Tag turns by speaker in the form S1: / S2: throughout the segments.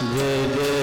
S1: Yeah, yeah.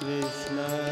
S1: Krishna.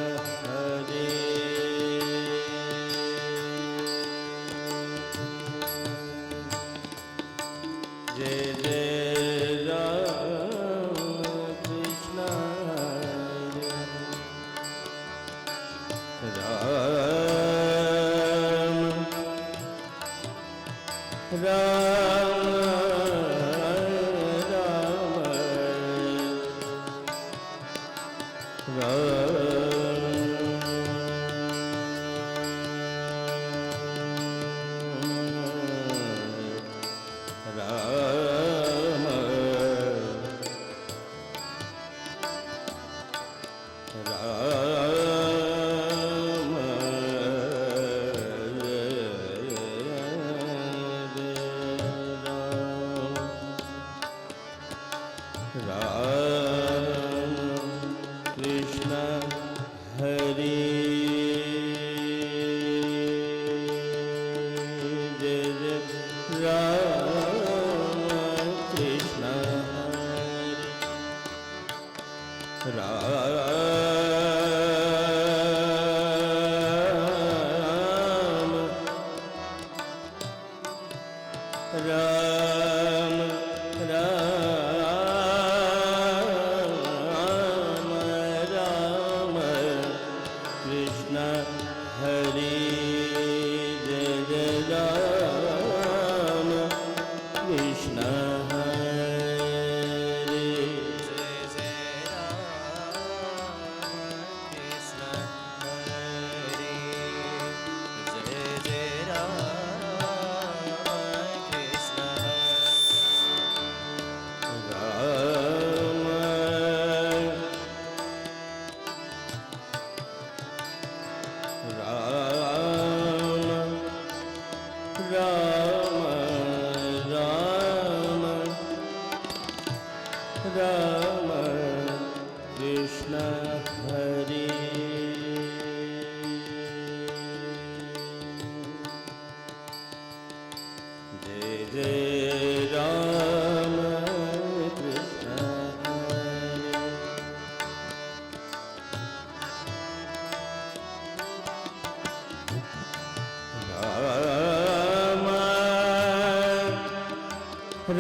S1: Ram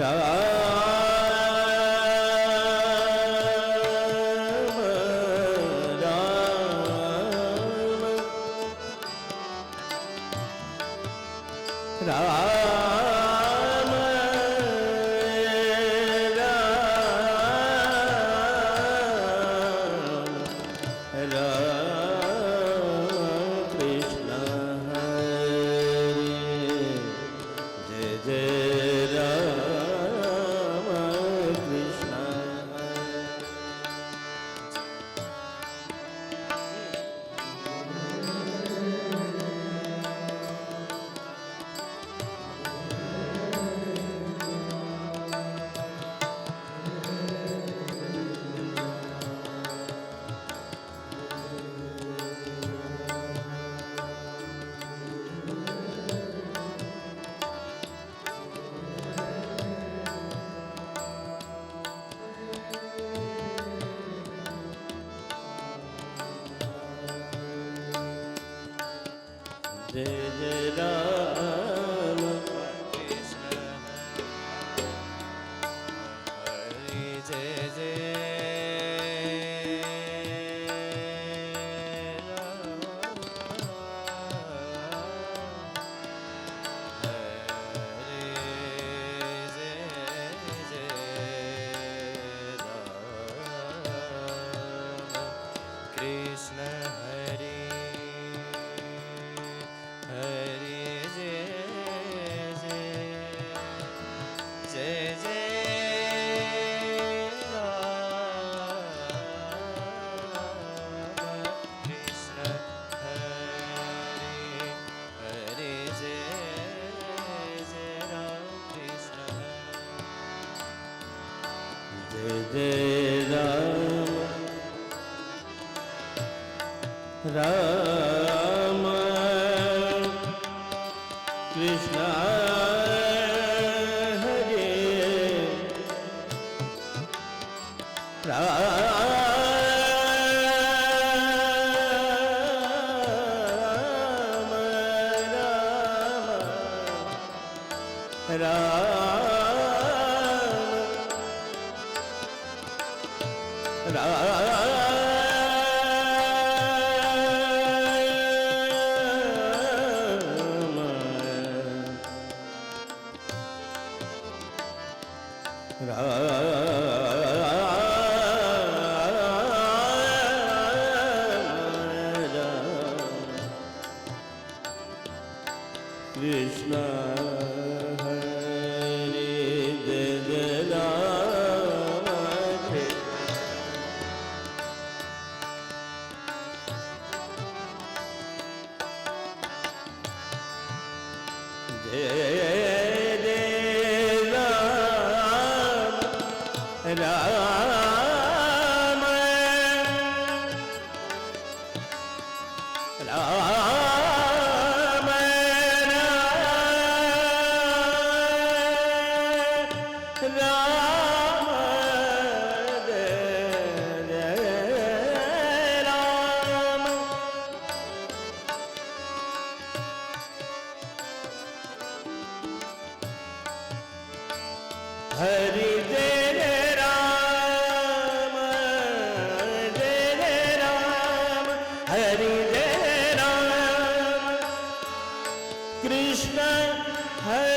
S1: Ram Ram Ram لا Hey!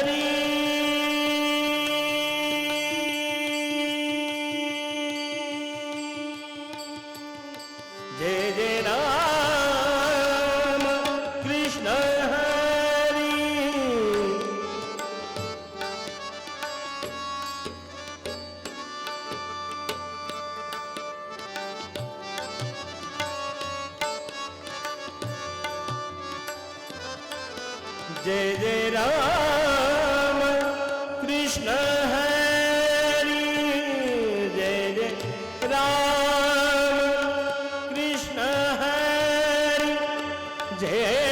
S1: जय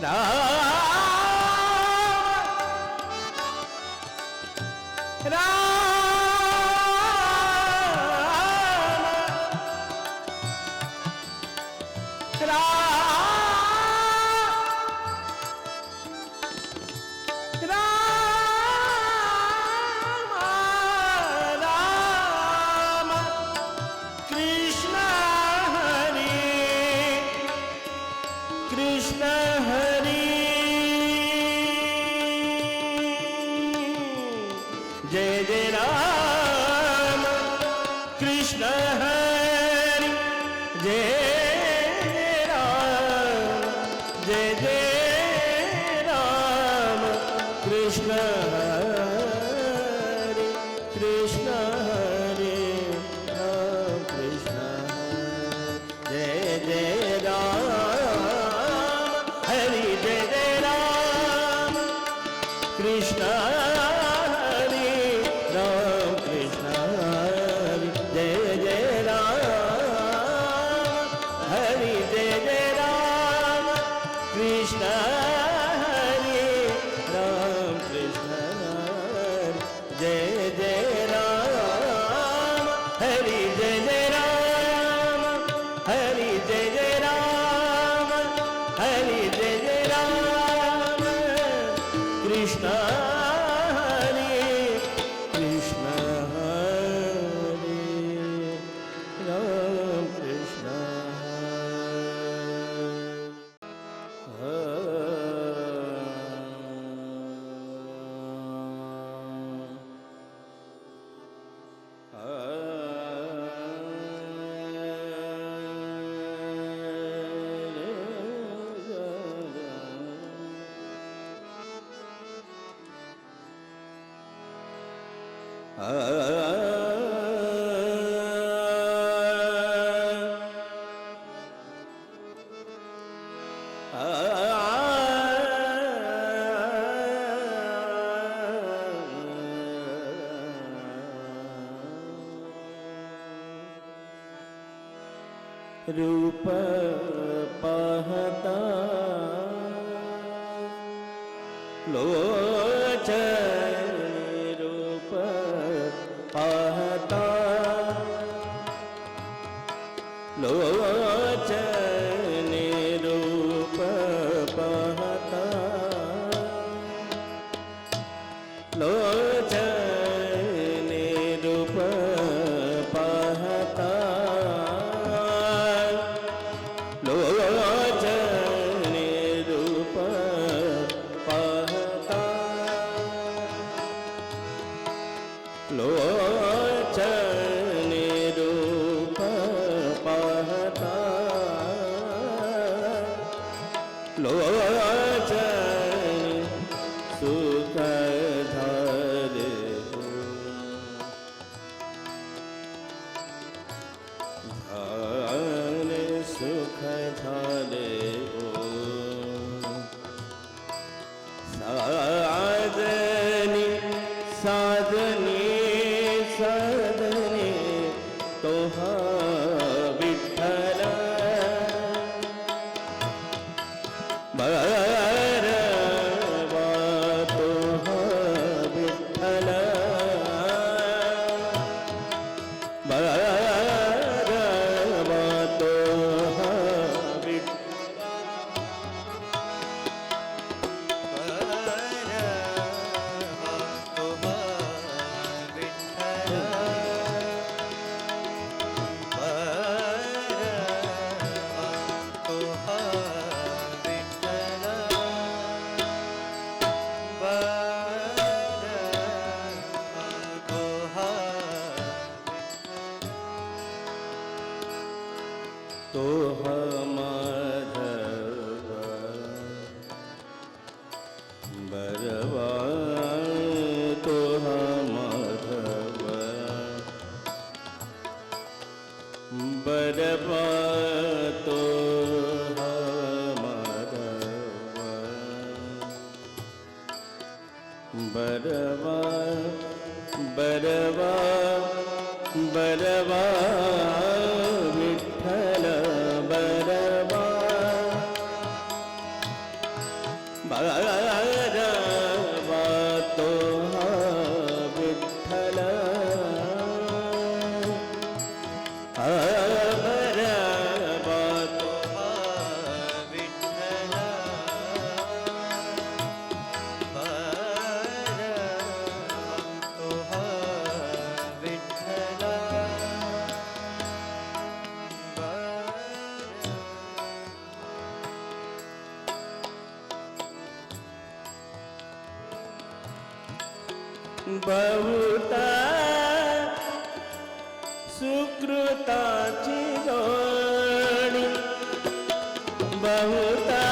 S1: đỡ ở Krishna Hare lỗ chân হলো बहुता सुकृताची गोडी बहुता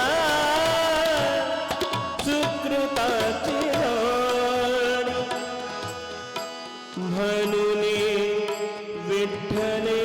S1: सुकृताची गोडी म्हणून विठ्ठले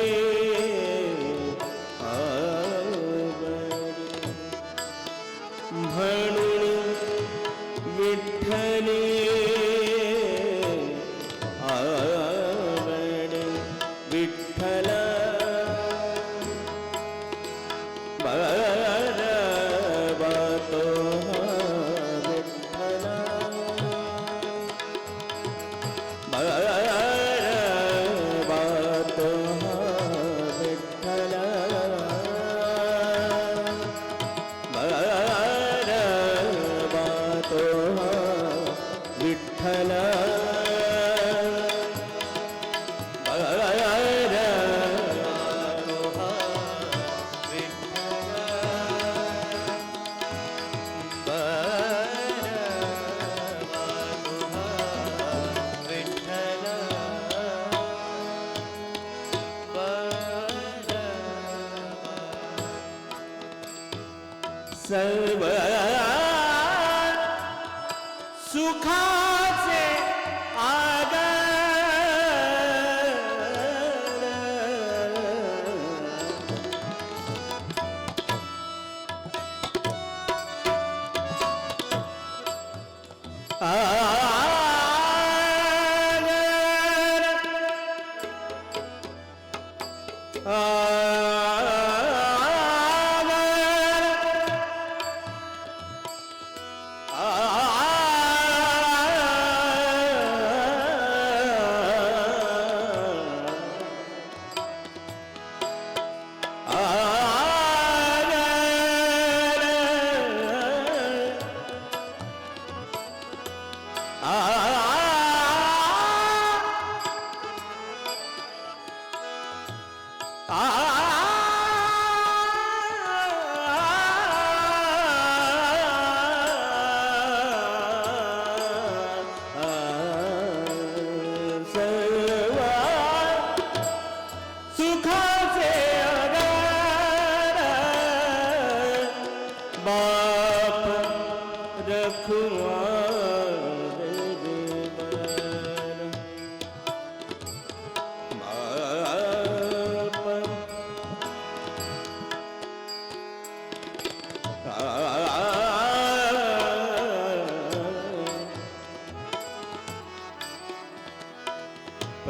S1: 啊啊啊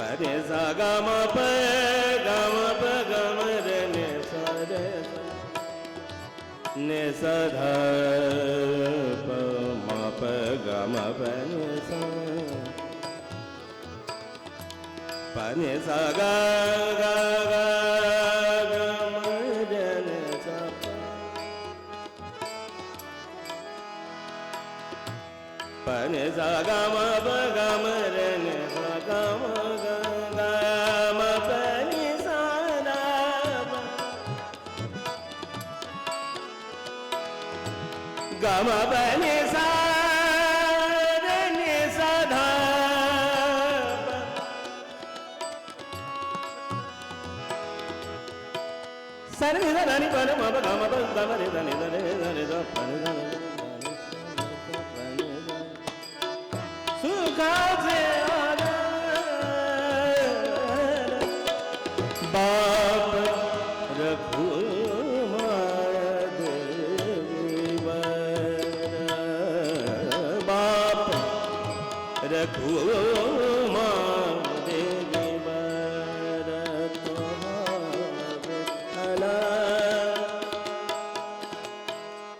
S1: परे सा गा म प गा म प ग म रे ने सा रे ने सा ध प म प ग म प ने सा प ने सा गा गा गा ग म रे ने सा प. प ने सा गा म प ग म रे ने గమపని సాధని సదా సరి ధని పని మమ గమ దని దని దని దని దని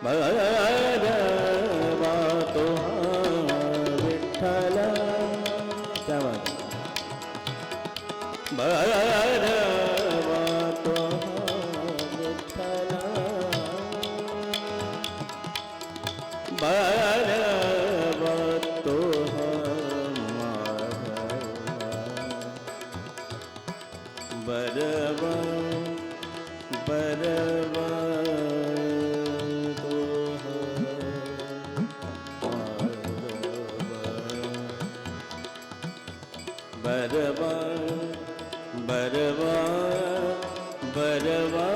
S1: Bự bự! बरवा बरवा